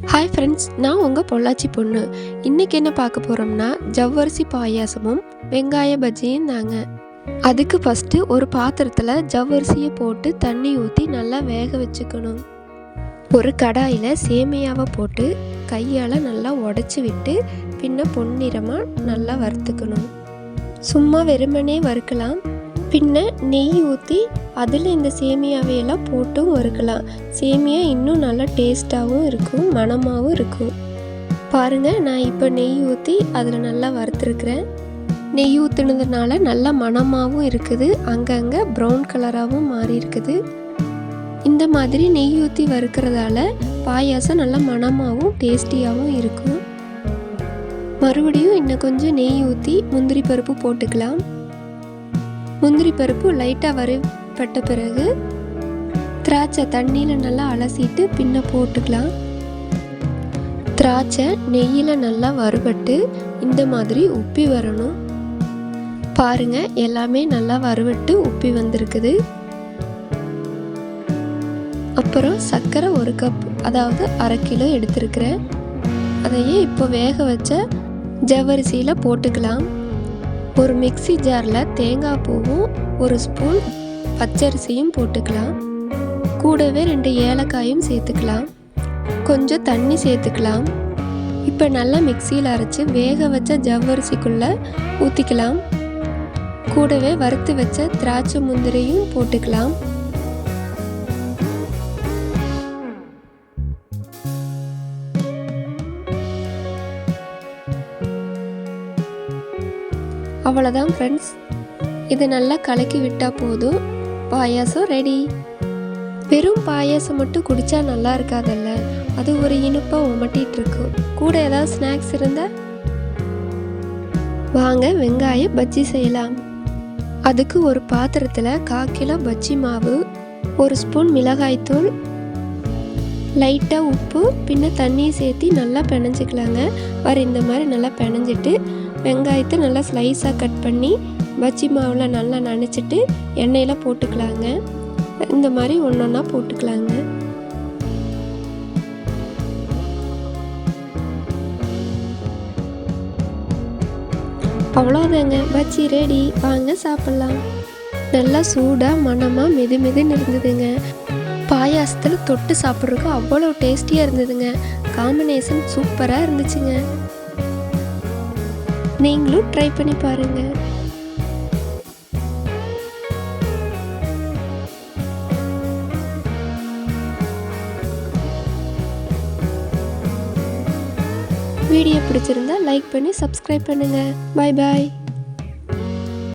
Hi friends நான் உங்கள் பொள்ளாச்சி பொண்ணு. இன்னைக்கு என்ன பார்க்க போகிறோம்னா ஜவ்வரிசி பாயாசமும் வெங்காய பஜ்ஜியும் தாங்க. அதுக்கு ஃபஸ்ட்டு ஒரு பாத்திரத்தில் ஜவ்வரிசியை போட்டு தண்ணி ஊற்றி நல்லா வேக வச்சுக்கணும். ஒரு கடாயில் சேமியாவை போட்டு கையால் நல்லா உடச்சி விட்டு பின்ன பொன்னிறமாக நல்லா வறுத்துக்கணும். சும்மா வெறுமனே வறுக்கலாம். பின்ன நெய் ஊற்றி அதில் இந்த சேமியாவையெல்லாம் போட்டும் வறுக்கலாம். சேமியா இன்னும் நல்லா டேஸ்ட்டாகவும் இருக்கும் மணமாகவும் இருக்கும். பாருங்கள் நான் இப்போ நெய் ஊற்றி அதில் நல்லா வறுத்துருக்குறேன். நெய் ஊற்றுனதுனால நல்லா மணமாகவும் இருக்குது அங்கங்கே ப்ரௌன் கலராகவும் மாறி இருக்குது இந்த மாதிரி நெய் ஊற்றி வறுக்கிறதால பாயாசம் நல்லா மணமாகவும் டேஸ்டியாகவும் இருக்கும். மறுபடியும் இன்னும் கொஞ்சம் நெய் ஊற்றி முந்திரி பருப்பு போட்டுக்கலாம். முந்திரி பருப்பு லைட்டாக வறுபட்ட பிறகு திராட்சை தண்ணியில் நல்லா அலசிட்டு பின்ன போட்டுக்கலாம். திராட்சை நெய்யில் நல்லா வறுபட்டு இந்த மாதிரி உப்பி வரணும். பாருங்கள் எல்லாமே நல்லா வறுபட்டு உப்பி வந்திருக்குது. அப்புறம் சர்க்கரை ஒரு கப் அதாவது அரை கிலோ எடுத்திருக்கிறேன். அதையே இப்போ வேக வச்ச ஜவ்வரிசியில் போட்டுக்கலாம். ஒரு மிக்ஸி ஜாரில் தேங்காய் பூவும் ஒரு ஸ்பூன் பச்சரிசியும் போட்டுக்கலாம். கூடவே ரெண்டு ஏலக்காயும் சேர்த்துக்கலாம். கொஞ்சம் தண்ணி சேர்த்துக்கலாம். இப்போ நல்லா மிக்சியில் அரைச்சி வேக வச்ச ஜவ்வரிசிக்குள்ளே ஊற்றிக்கலாம் கூடவே வறுத்து வச்ச திராட்சை முந்திரியும் போட்டுக்கலாம். அவ்வளோதான் ஃப்ரெண்ட்ஸ் இது நல்லா கலக்கி விட்டால் போதும். பாயாசம் ரெடி வெறும் பாயாசம் மட்டும் குடித்தா நல்லா இருக்காதல்ல? அது ஒரு இனிப்பாக உமட்டிகிட்டு இருக்கும் கூட ஏதாவது ஸ்நாக்ஸ் இருந்தால் வாங்க வெங்காய பஜ்ஜி செய்யலாம். அதுக்கு ஒரு பாத்திரத்தில் கால் கிலோ பஜ்ஜி மாவு ஒரு ஸ்பூன் மிளகாய்த்தூள் லைட்டாக உப்பு பின்ன தண்ணியை சேர்த்து நல்லா பிணைஞ்சிக்கலாங்க. வர இந்த மாதிரி நல்லா பிணைஞ்சிட்டு வெங்காயத்தை நல்லா ஸ்லைஸாக கட் பண்ணி பஜ்ஜி மாவில் நல்லா நனைச்சிட்டு எண்ணெயில் போட்டுக்கலாங்க. இந்த மாதிரி ஒன்று ஒன்றா போட்டுக்கலாங்க. அவ்வளோதாங்க பஜ்ஜி ரெடி வாங்க சாப்பிட்லாம். நல்லா சூடாக மணமாக மெது மெதுன்னு இருந்ததுங்க. பாயாசத்தில் தொட்டு சாப்பிட்றதுக்கு அவ்வளோ டேஸ்டியாக இருந்ததுங்க. காம்பினேஷன் சூப்பராக இருந்துச்சுங்க. நீங்களும் ட்ரை பண்ணி பாருங்க. வீடியோ பிடிச்சிருந்தா லைக் பண்ணி சப்ஸ்கிரைப் பண்ணுங்க. பாய் பாய்